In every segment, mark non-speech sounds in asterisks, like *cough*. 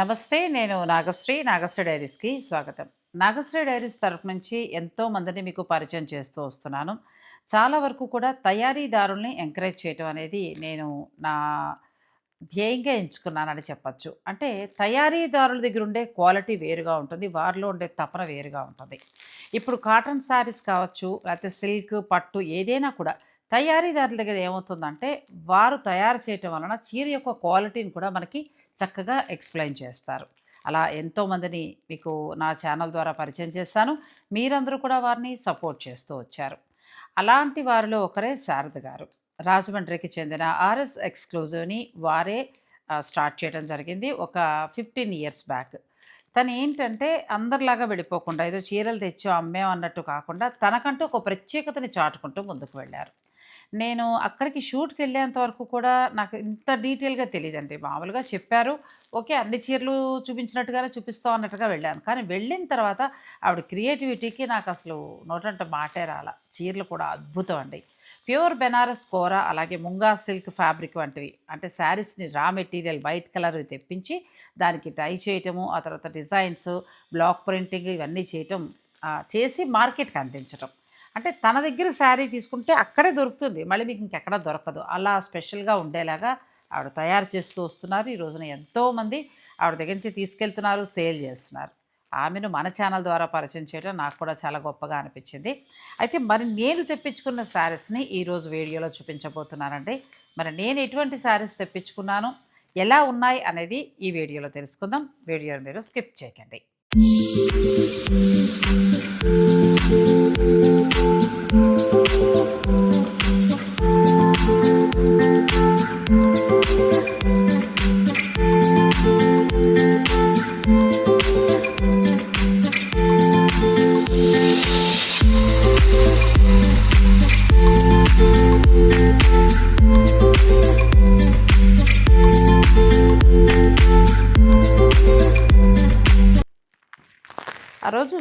నమస్తే నేను నాగశ్రీ నాగశ్రీ డైరీస్కి స్వాగతం. నాగశ్రీ డైరీస్ తరఫు నుంచి ఎంతో మందిని మీకు పరిచయం చేస్తూ వస్తున్నాను. చాలా వరకు కూడా తయారీదారుల్ని ఎంకరేజ్ చేయటం అనేది నేను నా ధ్యేయంగా ఎంచుకున్నానని చెప్పచ్చు. అంటే తయారీదారుల దగ్గర ఉండే క్వాలిటీ వేరుగా ఉంటుంది వారిలో ఉండే తపన వేరుగా ఉంటుంది. ఇప్పుడు కాటన్ శారీస్ కావచ్చు లేకపోతే సిల్క్ పట్టు ఏదైనా కూడా తయారీదారుల దగ్గర ఏమవుతుందంటే వారు తయారు చేయటం వలన చీర యొక్క క్వాలిటీని కూడా మనకి చక్కగా ఎక్స్ప్లెయిన్ చేస్తారు. అలా ఎంతోమందిని మీకు నా ఛానల్ ద్వారా పరిచయం చేస్తాను మీరందరూ కూడా వారిని సపోర్ట్ చేస్తూ వచ్చారు. అలాంటి వారిలో ఒకరే శారద గారు. రాజమండ్రికి చెందిన ఆర్ఎస్ ఎక్స్క్లూజివ్ని వారే స్టార్ట్ చేయడం జరిగింది ఒక ఫిఫ్టీన్ ఇయర్స్ బ్యాక్. తను ఏంటంటే అందరిలాగా వెళ్ళిపోకుండా ఏదో చీరలు తెచ్చో అమ్మేం అన్నట్టు కాకుండా తనకంటూ ఒక ప్రత్యేకతని చాటుకుంటూ ముందుకు వెళ్ళారు. నేను అక్కడికి షూట్కి వెళ్ళేంత వరకు కూడా నాకు ఇంత డీటెయిల్గా తెలియదండి మామూలుగా చెప్పారు ఓకే అన్ని చీరలు చూపించినట్టుగానే చూపిస్తాం అన్నట్టుగా వెళ్ళాను. కానీ వెళ్ళిన తర్వాత ఆవిడ క్రియేటివిటీకి నాకు అసలు నోటంట మాటే రాల. చీరలు కూడా అద్భుతం అండి. ప్యూర్ బెనారస్ కోర అలాగే ముంగా సిల్క్ ఫ్యాబ్రిక్ వంటివి అంటే శారీస్ని రా మెటీరియల్ వైట్ కలర్ తెప్పించి దానికి టై చేయటము ఆ తర్వాత డిజైన్స్ బ్లాక్ ప్రింటింగ్ ఇవన్నీ చేయటం చేసి మార్కెట్కి అందించటం. అంటే తన దగ్గర శారీ తీసుకుంటే అక్కడే దొరుకుతుంది. మళ్ళీ మీకు ఇంకెక్కడ దొరకదు. అలా స్పెషల్గా ఉండేలాగా ఆవిడ తయారు చేస్తూ వస్తున్నారు. ఈ రోజున ఎంతోమంది ఆవిడ దగ్గర నుంచి తీసుకెళ్తున్నారు సేల్ చేస్తున్నారు. ఆమెను మన ఛానల్ ద్వారా పరిచయం చేయడం నాకు కూడా చాలా గొప్పగా అనిపించింది. అయితే మరి నేను తెప్పించుకున్న శారీస్ని ఈరోజు వీడియోలో చూపించబోతున్నానండి. మరి నేను ఎటువంటి శారీస్ తెప్పించుకున్నాను ఎలా ఉన్నాయి అనేది ఈ వీడియోలో తెలుసుకుందాం. వీడియోని మీరు స్కిప్ చేయకండి. Thank you.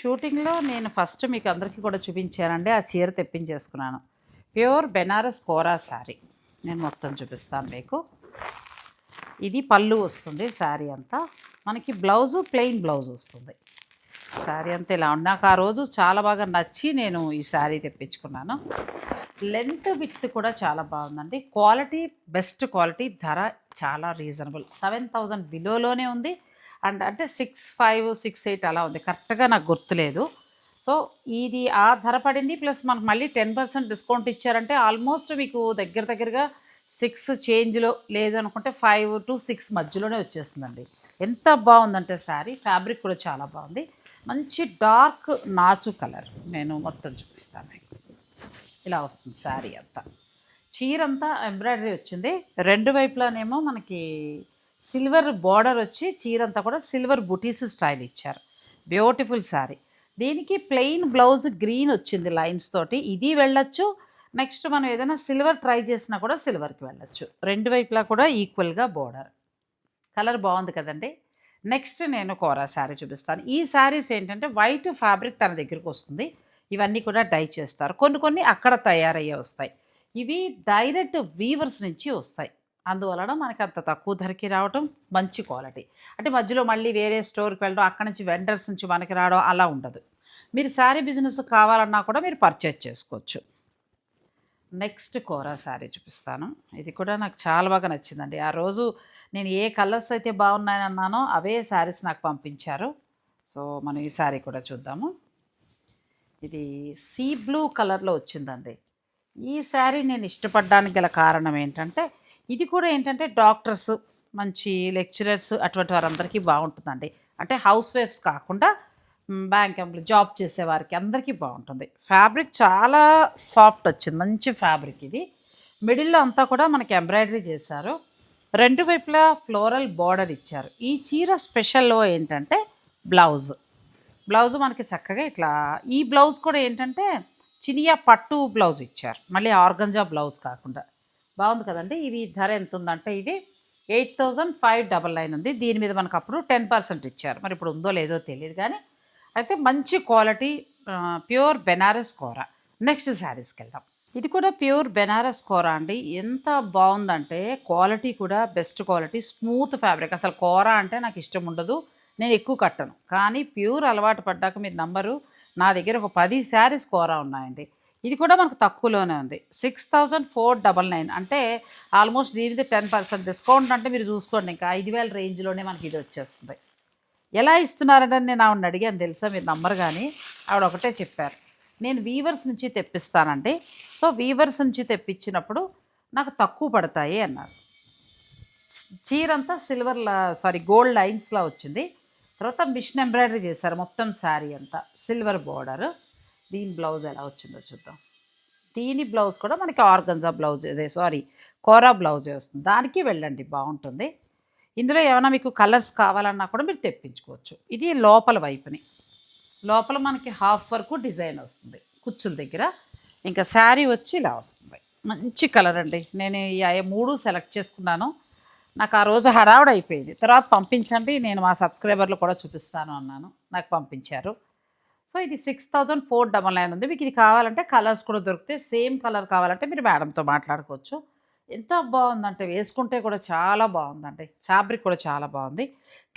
షూటింగ్లో నేను ఫస్ట్ మీకు అందరికీ కూడా చూపించానండి. ఆ చీర తెప్పించేసుకున్నాను. ప్యూర్ బెనారస్ కోరా శారీ. నేను మొత్తం చూపిస్తాను మీకు. ఇది పళ్ళు వస్తుంది శారీ అంతా. మనకి బ్లౌజు ప్లెయిన్ బ్లౌజ్ వస్తుంది. శారీ అంతా ఇలా ఉంది. నాకు ఆ రోజు చాలా బాగా నచ్చి నేను ఈ శారీ తెప్పించుకున్నాను. లెంత్ విత్ కూడా చాలా బాగుందండి. క్వాలిటీ బెస్ట్ క్వాలిటీ ధర చాలా రీజనబుల్. సెవెన్ థౌజండ్ బిలోలోనే ఉంది. అండ్ అంటే సిక్స్ ఫైవ్ సిక్స్ ఎయిట్ అలా ఉంది. కరెక్ట్గా నాకు గుర్తులేదు. సో ఇది ఆ ధర పడింది ప్లస్ మనకు మళ్ళీ టెన్ పర్సెంట్ డిస్కౌంట్ ఇచ్చారంటే ఆల్మోస్ట్ మీకు దగ్గర దగ్గరగా సిక్స్ చేంజ్లో లేదనుకుంటే ఫైవ్ టు సిక్స్ మధ్యలోనే వచ్చేస్తుందండి. ఎంత బాగుందంటే శారీ ఫ్యాబ్రిక్ కూడా చాలా బాగుంది. మంచి డార్క్ నాచు కలర్ నేను మొత్తం చూపిస్తాను. మీకు ఇలా వస్తుంది శారీ అంతా. చీర అంతా ఎంబ్రాయిడరీ వచ్చింది. రెండు వైపులానేమో మనకి సిల్వర్ బార్డర్ వచ్చి చీర అంతా కూడా సిల్వర్ బుటీస్ స్టైల్ ఇచ్చారు. బ్యూటిఫుల్ శారీ దీనికి ప్లెయిన్ బ్లౌజ్ గ్రీన్ వచ్చింది లైన్స్ తోటి. ఇది వెళ్ళొచ్చు. నెక్స్ట్ మనం ఏదైనా సిల్వర్ ట్రై చేసినా కూడా సిల్వర్కి వెళ్ళొచ్చు. రెండు వైపులా కూడా ఈక్వల్గా బోర్డర్ కలర్ బాగుంది కదండి. నెక్స్ట్ నేను కోరా శారీ చూపిస్తాను. ఈ శారీస్ ఏంటంటే వైట్ ఫ్యాబ్రిక్ తన దగ్గరికి వస్తుంది. ఇవన్నీ కూడా డై చేస్తారు. కొన్ని కొన్ని అక్కడ తయారయ్యే వస్తాయి. ఇవి డైరెక్ట్ వీవర్స్ నుంచి వస్తాయి. అందువలన మనకి అంత తక్కువ ధరకి రావటం మంచి క్వాలిటీ. అంటే మధ్యలో మళ్ళీ వేరే స్టోర్కి వెళ్ళడం అక్కడ నుంచి వెండర్స్ నుంచి మనకి రావడం అలా ఉండదు. మీరు శారీ బిజినెస్ కావాలన్నా కూడా మీరు పర్చేజ్ చేసుకోవచ్చు. నెక్స్ట్ కోరా శారీ చూపిస్తాను. ఇది కూడా నాకు చాలా బాగా నచ్చిందండి. ఆ రోజు నేను ఏ కలర్స్ అయితే బాగున్నాయని అన్నానో అవే శారీస్ నాకు పంపించారు. సో మనం ఈ శారీ కూడా చూద్దాము. ఇది సీ బ్లూ కలర్లో వచ్చిందండి. ఈ శారీ నేను ఇష్టపడడానికి గల కారణం ఏంటంటే ఇది కూడా ఏంటంటే డాక్టర్స్ మంచి లెక్చరర్స్ అటువంటి వారందరికీ బాగుంటుందండి. అంటే హౌస్ వైఫ్స్ కాకుండా బ్యాంక్ ఎంప్లాయ్ జాబ్ చేసే వారికి అందరికీ బాగుంటుంది. ఫ్యాబ్రిక్ చాలా సాఫ్ట్ వచ్చింది మంచి ఫ్యాబ్రిక్ ఇది. మిడిల్లో అంతా కూడా మనకి ఎంబ్రాయిడరీ చేశారు. రెండు వైపులా ఫ్లోరల్ బార్డర్ ఇచ్చారు. ఈ చీర స్పెషల్లో ఏంటంటే బ్లౌజ్. బ్లౌజ్ మనకి చక్కగా ఇట్లా ఈ బ్లౌజ్ కూడా ఏంటంటే చినియా పట్టు బ్లౌజ్ ఇచ్చారు. మళ్ళీ ఆర్గంజా బ్లౌజ్ కాకుండా. బాగుంది కదండి. ఇవి ధర ఎంత ఉందంటే ఇది eight thousand five double nine ఉంది. దీని మీద మనకు అప్పుడు టెన్ పర్సెంట్ ఇచ్చారు. మరి ఇప్పుడు ఉందో లేదో తెలియదు కానీ అయితే మంచి క్వాలిటీ ప్యూర్ బెనారస్ కూర. నెక్స్ట్ శారీస్కి వెళ్దాం. ఇది కూడా ప్యూర్ బెనారస్ కూర అండి. ఎంత బాగుందంటే క్వాలిటీ కూడా బెస్ట్ క్వాలిటీ స్మూత్ ఫ్యాబ్రిక్. అసలు కూర అంటే నాకు ఇష్టం ఉండదు. నేను ఎక్కువ కట్టను. కానీ ప్యూర్ అలవాటు పడ్డాక మీరు నంబరు నా దగ్గర ఒక పది శారీస్ కూర ఉన్నాయండి. ఇది కూడా మనకు తక్కువలోనే ఉంది. Six thousand four double nine అంటే ఆల్మోస్ట్ దీని మీద టెన్ పర్సెంట్ డిస్కౌంట్ అంటే మీరు చూసుకోండి ఇంకా ఐదు వేల రేంజ్లోనే మనకి ఇది వచ్చేస్తుంది. ఎలా ఇస్తున్నారంటే నేను ఆవిడని అడిగాను తెలుసా? మీరు నంబర్ కానీ ఆవిడ ఒకటే చెప్పారు. నేను వీవర్స్ నుంచి తెప్పిస్తానండి. సో వీవర్స్ నుంచి తెప్పించినప్పుడు నాకు తక్కువ పడతాయి అన్నారు. చీర అంతా సిల్వర్ సారీ గోల్డ్ లైన్స్లా వచ్చింది. తర్వాత మిషన్ ఎంబ్రాయిడరీ చేశారు మొత్తం శారీ అంతా సిల్వర్ బోర్డర్. దీని బ్లౌజ్ ఎలా వచ్చిందో చూద్దాం. దీని బ్లౌజ్ కూడా మనకి ఆర్గంజా బ్లౌజ్ అదే సారీ కోరా బ్లౌజే వస్తుంది. దానికి వెళ్ళండి బాగుంటుంది. ఇందులో ఏమైనా మీకు కలర్స్ కావాలన్నా కూడా మీరు తెప్పించుకోవచ్చు. ఇది లోపల వైపుని. లోపల మనకి హాఫ్ వరకు డిజైన్ వస్తుంది కుచ్చుల దగ్గర. ఇంకా శారీ వచ్చి ఇలా వస్తుంది. మంచి కలర్ అండి. నేను ఈ మూడు సెలెక్ట్ చేసుకున్నాను. నాకు ఆ రోజు హడావుడు అయిపోయింది తర్వాత పంపించండి నేను మా సబ్స్క్రైబర్లు కూడా చూపిస్తాను అన్నాను. నాకు పంపించారు. సో ఇది six thousand four double nine ఉంది. మీకు ఇది కావాలంటే కలర్స్ కూడా దొరికితే సేమ్ కలర్ కావాలంటే మీరు మేడంతో మాట్లాడుకోవచ్చు. ఎంత బాగుందంటే వేసుకుంటే కూడా చాలా బాగుందండి. ఫ్యాబ్రిక్ కూడా చాలా బాగుంది.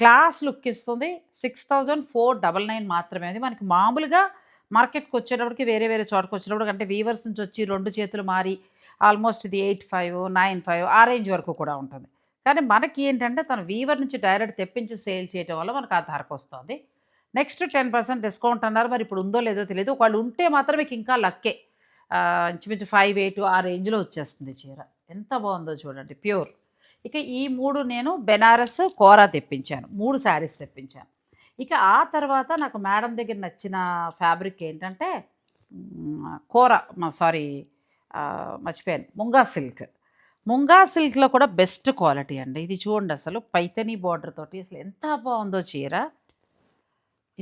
క్లాస్ లుక్ ఇస్తుంది. Six thousand four double nine మాత్రమే అది మనకి మామూలుగా మార్కెట్కి వచ్చేటప్పటికి వేరే వేరే చోటకి వచ్చినప్పుడు అంటే వీవర్స్ నుంచి వచ్చి రెండు చేతులు మారి ఆల్మోస్ట్ ఇది ఎయిట్ ఫైవ్ నైన్ ఫైవ్ ఆ రేంజ్ వరకు కూడా ఉంటుంది. కానీ మనకి ఏంటంటే తను వీవర్ నుంచి డైరెక్ట్ తెప్పించి సేల్ చేయడం వల్ల మనకు ఆ ధరకు వస్తుంది. నెక్స్ట్ టెన్ పర్సెంట్ డిస్కౌంట్ అన్నారు. మరి ఇప్పుడు ఉందో లేదో తెలియదు. ఒకళ్ళు ఉంటే మాత్రం మీకు ఇంకా లక్కే. ఇంచుమించు ఫైవ్ ఎయిట్ ఆ రేంజ్లో వచ్చేస్తుంది చీర. ఎంత బాగుందో చూడండి. ప్యూర్. ఇక ఈ మూడు నేను బెనారస్ కోరా తెప్పించాను. మూడు శారీస్ తెప్పించాను. ఇక ఆ తర్వాత నాకు మేడం దగ్గర నచ్చిన ఫ్యాబ్రిక్ ఏంటంటే మ్, కోర సారీ మర్చిపోయాను. ముంగా సిల్క్. ముంగా సిల్క్లో కూడా బెస్ట్ క్వాలిటీ అండి. ఇది చూడండి అసలు. పైతనీ బార్డర్ తోటి అసలు ఎంత బాగుందో చీర.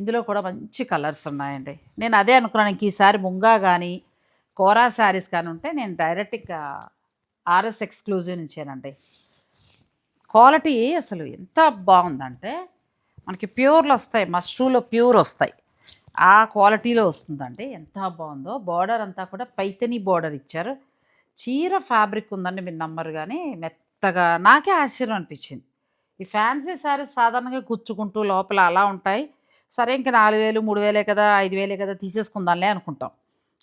ఇందులో కూడా మంచి కలర్స్ ఉన్నాయండి. నేను అదే అనుకున్నాను ఇంక ఈసారి ముంగా కానీ కోరా శారీస్ కానీ ఉంటే నేను డైరెక్ట్గా ఆర్ఎస్ ఎక్స్క్లూజివ్ నుంచేనండి. క్వాలిటీ అసలు ఎంత బాగుందంటే మనకి ప్యూర్లు వస్తాయి మష్రూలో ప్యూర్ వస్తాయి. ఆ క్వాలిటీలో వస్తుందండి. ఎంత బాగుందో బార్డర్ అంతా కూడా పైతని బార్డర్ ఇచ్చారు. చీర ఫ్యాబ్రిక్ ఉందండి మీరు నమ్మరు కానీ మెత్తగా నాకే ఆశ్చర్యం అనిపించింది. ఈ ఫ్యాన్సీ శారీస్ సాధారణంగా గుచ్చుకుంటూ లోపల అలా ఉంటాయి. సరే ఇంకా నాలుగు వేలు మూడు వేలే కదా ఐదు వేలే కదా తీసేసుకుందాంలే అనుకుంటాం.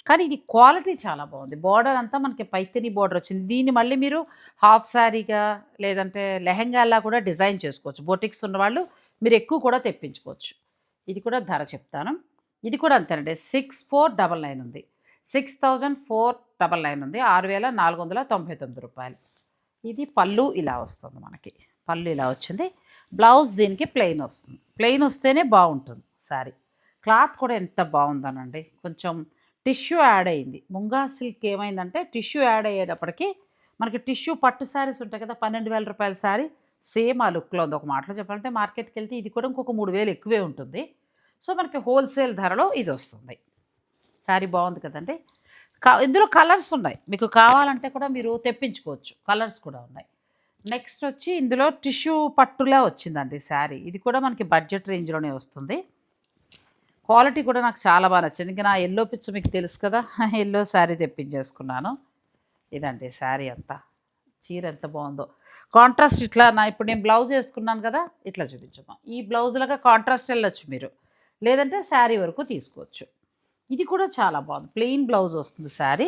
కానీ ఇది క్వాలిటీ చాలా బాగుంది. బార్డర్ అంతా మనకి పైతని బార్డర్ వచ్చింది. దీన్ని మళ్ళీ మీరు హాఫ్ శారీగా లేదంటే లెహెంగాలా కూడా డిజైన్ చేసుకోవచ్చు. బొటిక్స్ ఉన్నవాళ్ళు మీరు ఎక్కువ కూడా తెప్పించుకోవచ్చు. ఇది కూడా ధర చెప్తాను. ఇది కూడా అంతేనండి. సిక్స్ ఫోర్ డబల్ నైన్ ఉంది. Six thousand four double nine ఉంది. ఆరు వేల నాలుగు వందల తొంభై తొమ్మిది రూపాయలు. ఇది పళ్ళు ఇలా వస్తుంది మనకి. పళ్ళు ఇలా వచ్చింది. బ్లౌజ్ దీనికి ప్లెయిన్ వస్తుంది. ప్లెయిన్ వస్తేనే బాగుంటుంది సారీ క్లాత్ కూడా ఎంత బాగుందనండి. కొంచెం టిష్యూ యాడ్ అయింది. ముంగా సిల్క్ ఏమైందంటే టిష్యూ యాడ్ అయ్యేటప్పటికి మనకి టిష్యూ పట్టు శారీస్ ఉంటాయి కదా పన్నెండు వేల రూపాయల శారీ సేమ్ ఆ లుక్లో ఉంది. ఒక మాటలో చెప్పాలంటే మార్కెట్కి వెళ్తే ఇది కూడా ఇంకొక మూడు వేలు ఎక్కువే ఉంటుంది. సో మనకి హోల్సేల్ ధరలో ఇది వస్తుంది. శారీ బాగుంది కదండి. ఇందులో కలర్స్ ఉన్నాయి. మీకు కావాలంటే కూడా మీరు తెప్పించుకోవచ్చు. కలర్స్ కూడా ఉన్నాయి. నెక్స్ట్ వచ్చి ఇందులో టిష్యూ పట్టులా వచ్చిందండి శారీ. ఇది కూడా మనకి బడ్జెట్ రేంజ్లోనే వస్తుంది. క్వాలిటీ కూడా నాకు చాలా బాగా నచ్చింది. ఇంకా నా ఎల్లో పిచ్చు మీకు తెలుసు కదా *laughs* ఎల్లో శారీ తెప్పించేసుకున్నాను. ఇదండి శారీ అంతా. చీర ఎంత బాగుందో. కాంట్రాస్ట్ ఇట్లా నా ఇప్పుడు నేను బ్లౌజ్ వేసుకున్నాను కదా ఇట్లా చూపించమ్మా. ఈ బ్లౌజ్లాగా కాంట్రాస్ట్ వెళ్ళొచ్చు మీరు. లేదంటే శారీ వరకు తీసుకోవచ్చు. ఇది కూడా చాలా బాగుంది. ప్లెయిన్ బ్లౌజ్ వస్తుంది శారీ.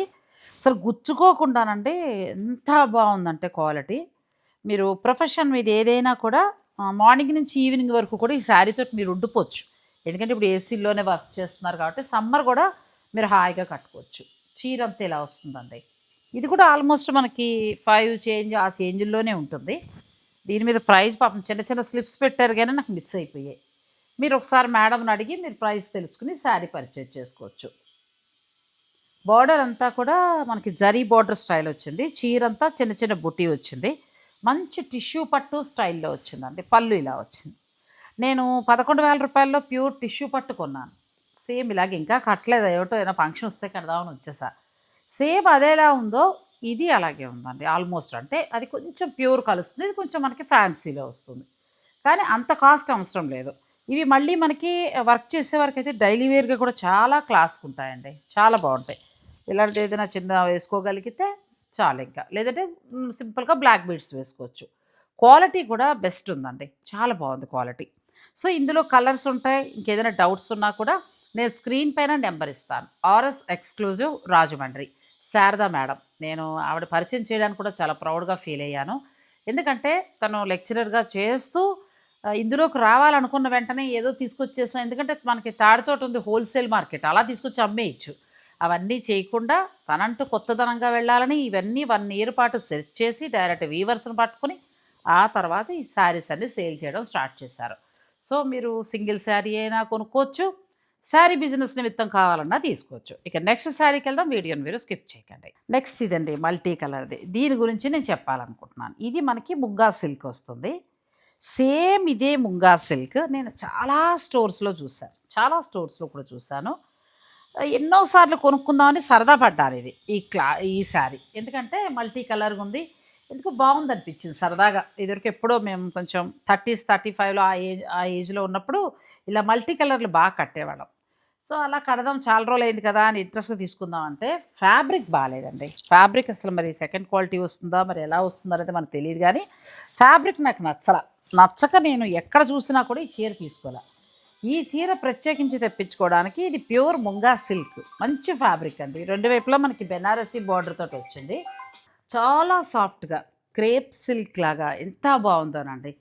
అసలు గుచ్చుకోకుండానంటే ఎంత బాగుందంటే క్వాలిటీ. మీరు ప్రొఫెషన్ మీద ఏదైనా కూడా మార్నింగ్ నుంచి ఈవినింగ్ వరకు కూడా ఈ శారీతో మీరు ఉండిపోవచ్చు ఎందుకంటే ఇప్పుడు ఏసీలోనే వర్క్ చేస్తున్నారు కాబట్టి సమ్మర్ కూడా మీరు హాయిగా కట్టుకోవచ్చు. చీర అంతా ఇలా వస్తుందండి. ఇది కూడా ఆల్మోస్ట్ మనకి ఫైవ్ చేంజ్ ఆ చేంజ్లోనే ఉంటుంది. దీని మీద ప్రైస్ పాపం చిన్న చిన్న స్లిప్స్ పెట్టారు కానీ నాకు మిస్ అయిపోయాయి. మీరు ఒకసారి మేడంని అడిగి మీరు ప్రైస్ తెలుసుకుని శారీ పర్చేజ్ చేసుకోవచ్చు. బార్డర్ అంతా కూడా మనకి జరీ బార్డర్ స్టైల్ వచ్చింది. చీర అంతా చిన్న చిన్న బుట్టి వచ్చింది. మంచి టిష్యూ పట్టు స్టైల్లో వచ్చిందండి పళ్ళు ఇలా వచ్చింది. నేను పదకొండు వేల రూపాయల్లో ప్యూర్ టిష్యూ పట్టు కొన్నాను. సేమ్ ఇలాగ ఇంకా కట్టలేదు ఏమిటో ఏదైనా ఫంక్షన్ వస్తే కడదామని వచ్చేసా. సేమ్ అదేలా ఉందో ఇది అలాగే ఉందండి ఆల్మోస్ట్ అంటే అది కొంచెం ప్యూర్ కలుస్తుంది ఇది కొంచెం మనకి ఫ్యాన్సీలో వస్తుంది. కానీ అంత కాస్ట్ అవసరం లేదు. ఇవి మళ్ళీ మనకి వర్క్ చేసే వరకు అయితే డైలీ వేర్గా కూడా చాలా క్లాస్కి ఉంటాయండి చాలా బాగుంటాయి. ఇలాంటి ఏదైనా చిన్న వేసుకోగలిగితే చాలు ఇంకా. లేదంటే సింపుల్గా బ్లాక్ బీడ్స్ వేసుకోవచ్చు. క్వాలిటీ కూడా బెస్ట్ ఉందండి. చాలా బాగుంది క్వాలిటీ. సో ఇందులో కలర్స్ ఉంటాయి. ఇంకేదైనా డౌట్స్ ఉన్నా కూడా నేను స్క్రీన్ పైన నెంబర్ ఇస్తాను. RS exclusive Rajahmundry. Sharada madam నేను ఆవిడ పరిచయం చేయడానికి కూడా చాలా ప్రౌడ్గా ఫీల్ అయ్యాను. ఎందుకంటే తను లెక్చరర్గా చేస్తూ ఇందులోకి రావాలనుకున్న వెంటనే ఏదో తీసుకొచ్చేసాం. ఎందుకంటే మనకి తాడితోటి ఉంది హోల్సేల్ మార్కెట్. అలా తీసుకొచ్చి అమ్మేయచ్చు. అవన్నీ చేయకుండా తనంటూ కొత్తదనంగా వెళ్ళాలని ఇవన్నీ వన్ ఇయర్ పాటు సెట్ చేసి డైరెక్ట్ వీవర్స్ని పట్టుకుని ఆ తర్వాత ఈ శారీస్ అన్ని సేల్ చేయడం స్టార్ట్ చేశారు. సో మీరు సింగిల్ శారీ అయినా కొనుక్కోవచ్చు శారీ బిజినెస్ నిమిత్తం కావాలన్నా తీసుకోవచ్చు. ఇక నెక్స్ట్ శారీకి వెళ్దాం వీడియోని మీరు స్కిప్ చేయకండి. నెక్స్ట్ ఇదండి మల్టీ కలర్ది. దీని గురించి నేను చెప్పాలనుకుంటున్నాను. ఇది మనకి ముంగా సిల్క్ వస్తుంది. సేమ్ ఇదే ముంగా సిల్క్. నేను చాలా స్టోర్స్లో చూశాను. చాలా స్టోర్స్లో కూడా చూశాను. ఎన్నోసార్లు కొనుక్కుందామని సరదా పడ్డాను ఇది ఈ క్లా ఈ శారీ. ఎందుకంటే మల్టీ కలర్గా ఉంది. ఎందుకు బాగుంది అనిపించింది సరదాగా. ఇదివరకు ఎప్పుడో మేము కొంచెం థర్టీస్ థర్టీ ఫైవ్లో ఆ ఏజ్ ఆ ఏజ్లో ఉన్నప్పుడు ఇలా మల్టీ కలర్లు బాగా కట్టేవాళ్ళం. సో అలా కడదాం చాలా రోజులు అయింది కదా అని ఇంట్రెస్ట్గా తీసుకుందాం అంటే ఫ్యాబ్రిక్ బాగాలేదండి. ఫ్యాబ్రిక్ అసలు మరి సెకండ్ క్వాలిటీ వస్తుందా మరి ఎలా వస్తుందో అనేది మనకు తెలియదు కానీ ఫ్యాబ్రిక్ నాకు నచ్చల. నచ్చక నేను ఎక్కడ చూసినా కూడా ఈ చీర తీసుకోలే ఈ చీర ప్రత్యేకించి తెప్పించుకోవడానికి ఇది ప్యూర్ ముంగా సిల్క్. మంచి ఫ్యాబ్రిక్ అండి. రెండు వైపులా మనకి బెనారసీ బార్డర్ తోటి వచ్చింది. చాలా సాఫ్ట్గా క్రేప్ సిల్క్ లాగా ఎంత బాగుందోనండి.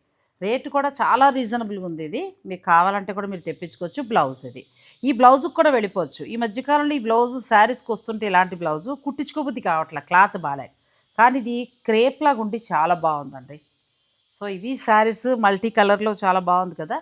రేటు కూడా చాలా రీజనబుల్గా ఉంది ఇది. మీకు కావాలంటే కూడా మీరు తెప్పించుకోవచ్చు. బ్లౌజ్ ఇది. ఈ బ్లౌజ్కి కూడా వెళ్ళిపోవచ్చు. ఈ మధ్యకాలంలో ఈ బ్లౌజ్ శారీస్కి వస్తుంటే ఇలాంటి బ్లౌజు కుట్టించుకోబుద్ది కావట్లే క్లాత్ బాగాలే కానీ ఇది క్రేప్ లాగా ఉండి చాలా బాగుందండి. సో ఇవి శారీస్ మల్టీ కలర్లో చాలా బాగుంది కదా.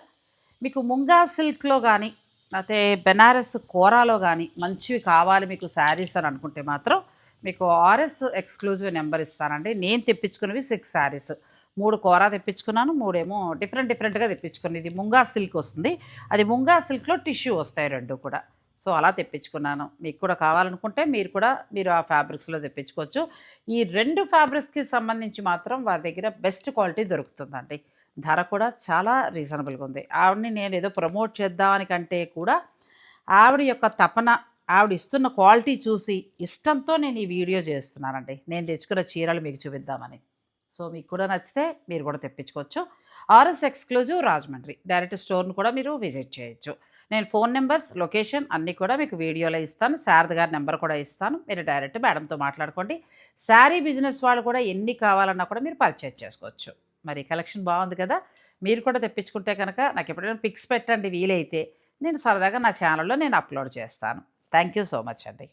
మీకు ముంగా సిల్క్లో కానీ అయితే బెనారస్ కోరాలో కానీ మంచివి కావాలి మీకు శారీస్ అని అనుకుంటే మాత్రం మీకు ఆర్ఎస్ ఎక్స్క్లూజివ్ నెంబర్ ఇస్తానండి. నేను తెప్పించుకున్నవి సిక్స్ శారీస్. మూడు కోరా తెప్పించుకున్నాను మూడేమో డిఫరెంట్ డిఫరెంట్గా తెప్పించుకున్నాను. ఇది ముంగా సిల్క్ వస్తుంది. అది ముంగా సిల్క్లో టిష్యూ వస్తాయి రెండు కూడా. సో అలా తెప్పించుకున్నాను. మీకు కూడా కావాలనుకుంటే మీరు కూడా మీరు ఆ ఫ్యాబ్రిక్స్లో తెప్పించుకోవచ్చు. ఈ రెండు ఫ్యాబ్రిక్స్కి సంబంధించి మాత్రం వారి దగ్గర బెస్ట్ క్వాలిటీ దొరుకుతుందండి. ధర కూడా చాలా రీజనబుల్గా ఉంది. ఆవిడని నేను ఏదో ప్రమోట్ చేద్దామని కంటే కూడా ఆవిడ యొక్క తపన ఆవిడ ఇస్తున్న క్వాలిటీ చూసి ఇష్టంతో నేను ఈ వీడియో చేస్తున్నానండి. నేను తెచ్చుకున్న చీరలు మీకు చూపిద్దామని. సో మీకు కూడా నచ్చితే మీరు కూడా తెప్పించుకోవచ్చు. RS exclusive Rajahmundry. డైరెక్ట్ స్టోర్ను కూడా మీరు విజిట్ చేయొచ్చు. నేను ఫోన్ నెంబర్స్ లొకేషన్ అన్నీ కూడా మీకు వీడియోలో ఇస్తాను. శారద గారి నెంబర్ కూడా ఇస్తాను. మీరు డైరెక్ట్ మేడంతో మాట్లాడుకోండి. శారీ బిజినెస్ వాళ్ళు కూడా ఎన్ని కావాలన్నా కూడా మీరు పర్చేజ్ చేసుకోవచ్చు. మరి కలెక్షన్ బాగుంది కదా మీరు కూడా తెప్పించుకుంటే కనుక నాకు ఎప్పుడైనా పిక్స్ పెట్టండి వీలైతే. నేను సరదాగా నా ఛానల్లో నేను అప్లోడ్ చేస్తాను. థ్యాంక్ యూ సో మచ్ అండి.